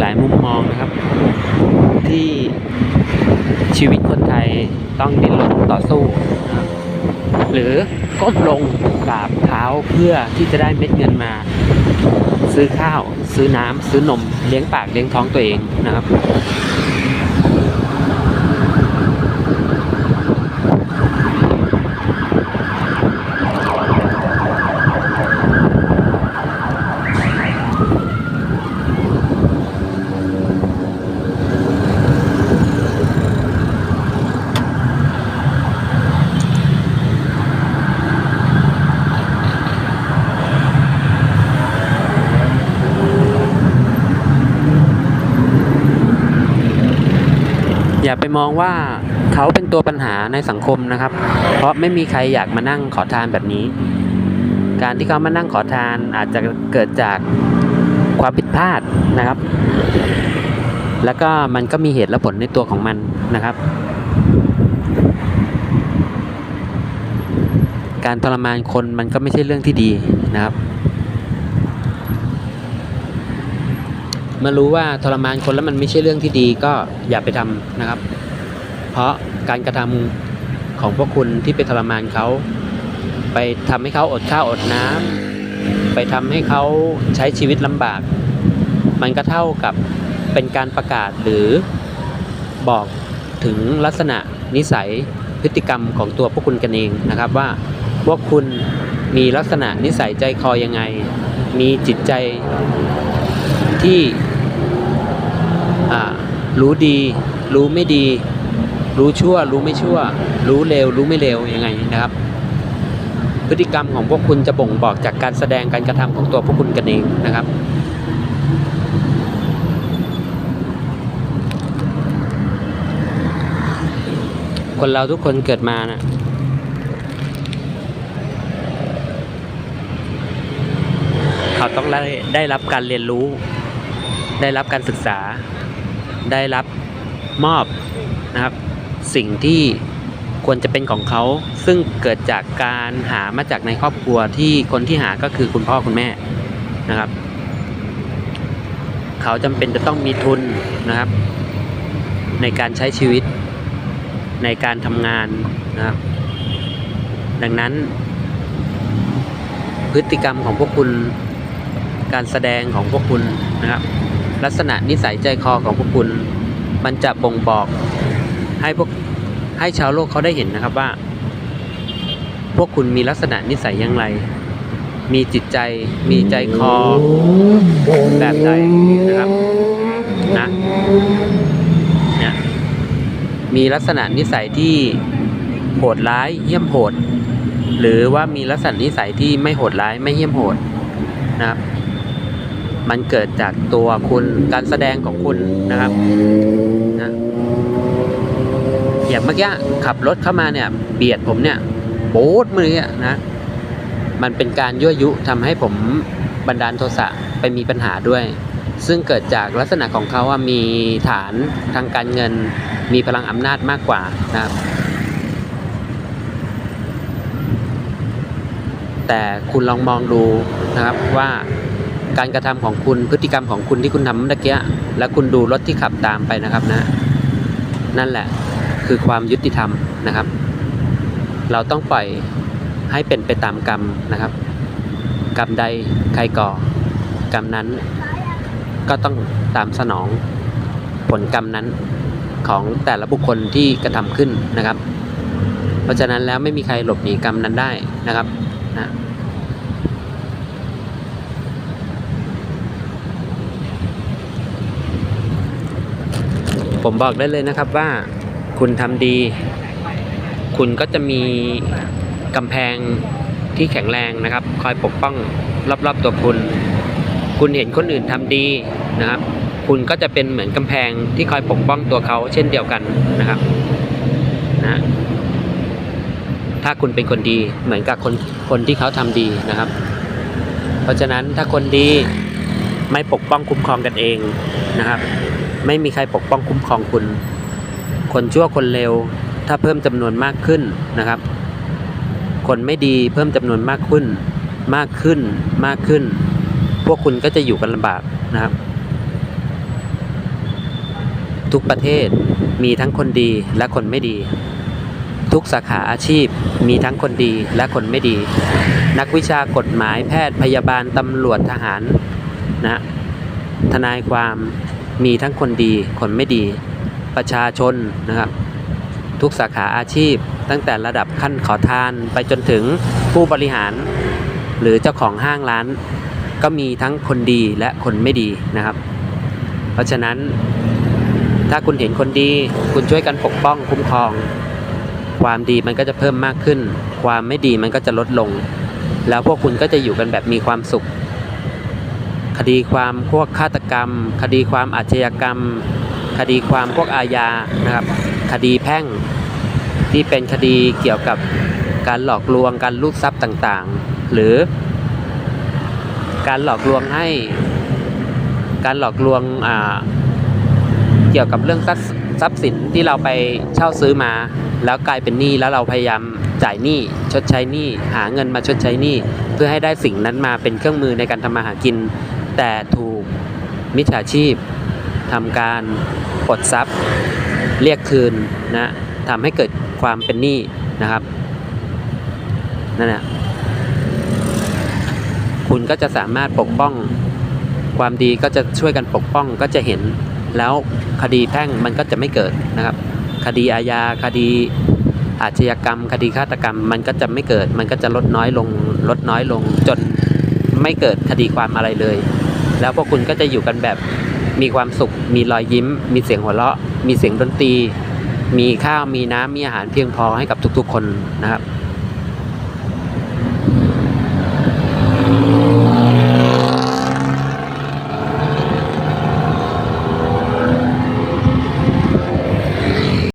หลายมุมมองนะครับ ที่ชีวิตคนไทยต้องดิ้นรนต่อสู้ หรือก้มลงกราบเท้าเพื่อที่จะได้เม็ดเงินมา ซื้อข้าว ซื้อน้ำซื้อนมเลี้ยงปากเลี้ยงท้องตัวเองนะครับ อย่าไปมองว่าเขาเป็นตัวปัญหาในสังคมนะครับ เพราะไม่มีใครอยากมานั่งขอทานแบบนี้ การที่เขามานั่งขอทานอาจจะเกิดจากความผิดพลาดนะครับ แล้วก็มันก็มีเหตุและผลในตัวของมันนะครับ การทรมานคนมันก็ไม่ใช่เรื่องที่ดีนะครับ มื่อรู้ว่าทรมานคนแล้วมันไม่ใช่เรื่องที่ดีก็อย่าไปทำนะครับ เพราะการกระทำของพวกคุณที่ไปทรมานเขา ไปทำให้เขาอดข้าวอดน้ำไปทำให้เขาใช้ชีวิตลำบาก มันก็เท่ากับเป็นการประกาศหรือบอกถึงลักษณะนิสัยพฤติกรรมของตัวพวกคุณกันเองนะครับว่าพวกคุณมีลักษณะนิสัยใจคอยังไง มีจิตใจที่ รู้ดี รู้ไม่ดี รู้ชั่ว รู้ไม่ชั่ว รู้เลวรู้ไม่เลวยังไงนะครับ พฤติกรรมของพวกคุณจะบ่งบอกจากการแสดงการกระทำของตัวพวกคุณกันเองนะครับคนเราทุกคนเกิดมานะเขาต้องได้รับการเรียนรู้ ได้รับการศึกษา ได้รับมอบนะครับสิ่งที่ควรจะเป็นของเขาซึ่งเกิดจากการหามาจากในครอบครัวที่คนที่หาก็คือคุณพ่อคุณแม่นะครับ เขาจำเป็นจะต้องมีทุนนะครับ ในการใช้ชีวิตในการทำงานนะครับ ดังนั้น พฤติกรรมของพวกคุณการแสดงของพวกคุณนะครับ ลักษณะนิสัยใจคอของพวกคุณ มันจะบ่งบอกให้พวกให้ชาวโลกเขาได้เห็นนะครับว่า พวกคุณมีลักษณะนิสัยอย่างไร มีจิตใจมีใจคอแบบใดนะครับนะนี่ยมีลักษณะนิสัยที่โหดร้ายเหี้ยมโหด หรือว่ามีลักษณะนิสัยที่ไม่โหดร้ายไม่เหี้ยมโหดนะครับ มันเกิดจากตัวคุณการแสดงของคุณนะครับนะอย่างเมื่อกี้ขับรถเข้ามาเนี่ย เบียดผมเนี่ยโป๊ดมือเนี่ยนะ มันเป็นการยั่วยุทำให้ผมบันดาลโทสะไปมีปัญหาด้วย ซึ่งเกิดจากลักษณะของเขาว่ามีฐานทางการเงิน มีพลังอำนาจมากกว่านะครับ แต่คุณลองมองดูนะครับว่า การกระทำของคุณพฤติกรรมของคุณที่คุณทำเมื่อกี้แล้วคุณดูรถที่ขับตามไปนะครับนะ นั่นแหละคือความยุติธรรมนะครับ เราต้องปล่อยให้เป็นไปตามกรรมนะครับ กรรมใดใครก่อ กรรมนั้นก็ต้องตามสนองผลกรรมนั้นของแต่ละบุคคลที่กระทำขึ้นนะครับ เพราะฉะนั้นแล้วไม่มีใครหลบหนีกรรมนั้นได้นะครับนะ ผมบอกได้เลยนะครับว่าคุณทำดี คุณก็จะมีกำแพงที่แข็งแรงนะครับ คอยปกป้องรอบๆตัวคุณ คุณเห็นคนอื่นทำดีนะครับ คุณก็จะเป็นเหมือนกำแพงที่คอยปกป้องตัวเขาเช่นเดียวกันนะครับนะถ้าคุณเป็นคนดีเหมือนกับคนคนที่เขาทำดีนะครับ เพราะฉะนั้นถ้าคนดีไม่ปกป้องคุ้มครองกันเองนะครับ ไม่มีใครปกป้องคุ้มครองคุณ คนชั่วคนเลวถ้าเพิ่มจำนวนมากขึ้นนะครับ คนไม่ดีเพิ่มจำนวนมากขึ้น มากขึ้นมากขึ้น พวกคุณก็จะอยู่กันลำบากนะครับ ทุกประเทศมีทั้งคนดีและคนไม่ดี ทุกสาขาอาชีพมีทั้งคนดีและคนไม่ดี นักวิชากฎหมายแพทย์พยาบาลตำรวจทหารนะทนายความ มีทั้งคนดีคนไม่ดี ประชาชนนะครับทุกสาขาอาชีพ ตั้งแต่ระดับขั้นขอทานไปจนถึงผู้บริหาร หรือเจ้าของห้างร้าน ก็มีทั้งคนดีและคนไม่ดีนะครับ เพราะฉะนั้นถ้าคุณเห็นคนดี คุณช่วยกันปกป้องคุ้มครอง ความดีมันก็จะเพิ่มมากขึ้น ความไม่ดีมันก็จะลดลง แล้วพวกคุณก็จะอยู่กันแบบมีความสุข คดีความพวกฆาตกรรม คดีความอาชญากรรม คดีความพวกอาญานะครับ คดีแพ่งที่เป็นคดีเกี่ยวกับการหลอกลวงการลูกทรัพย์ต่างๆ หรือ การหลอกลวงให้ การหลอกลวงเกี่ยวกับเรื่องทรัพย์ทรัพย์สินที่เราไปเช่าซื้อมา แล้วกลายเป็นหนี้แล้วเราพยายามจ่ายหนี้ชดใช้หนี้หาเงินมาชดใช้หนี้เพื่อให้ได้สิ่งนั้นมาเป็นเครื่องมือในการทำมาหากิน แต่ถูกมิจฉาชีพทำการปลดทรัพย์ เรียกคืนนะทำให้เกิดความเป็นหนี้นะครับนั่นแหละคุณก็จะสามารถปกป้องความดีก็จะช่วยกันปกป้องก็จะเห็น แล้วคดีแพ่งมันก็จะไม่เกิดนะครับ คดีอาญาคดีอาชญากรรม คดีฆาตกรรมมันก็จะไม่เกิด มันก็จะลดน้อยลงลดน้อยลงจนไม่เกิดคดีความอะไรเลย แล้วพวกคุณก็จะอยู่กันแบบมีความสุข มีรอยยิ้ม มีเสียงหัวเราะ มีเสียงดนตรี มีข้าว มีน้ำ มีอาหารเพียงพอให้กับทุกๆคนนะครับ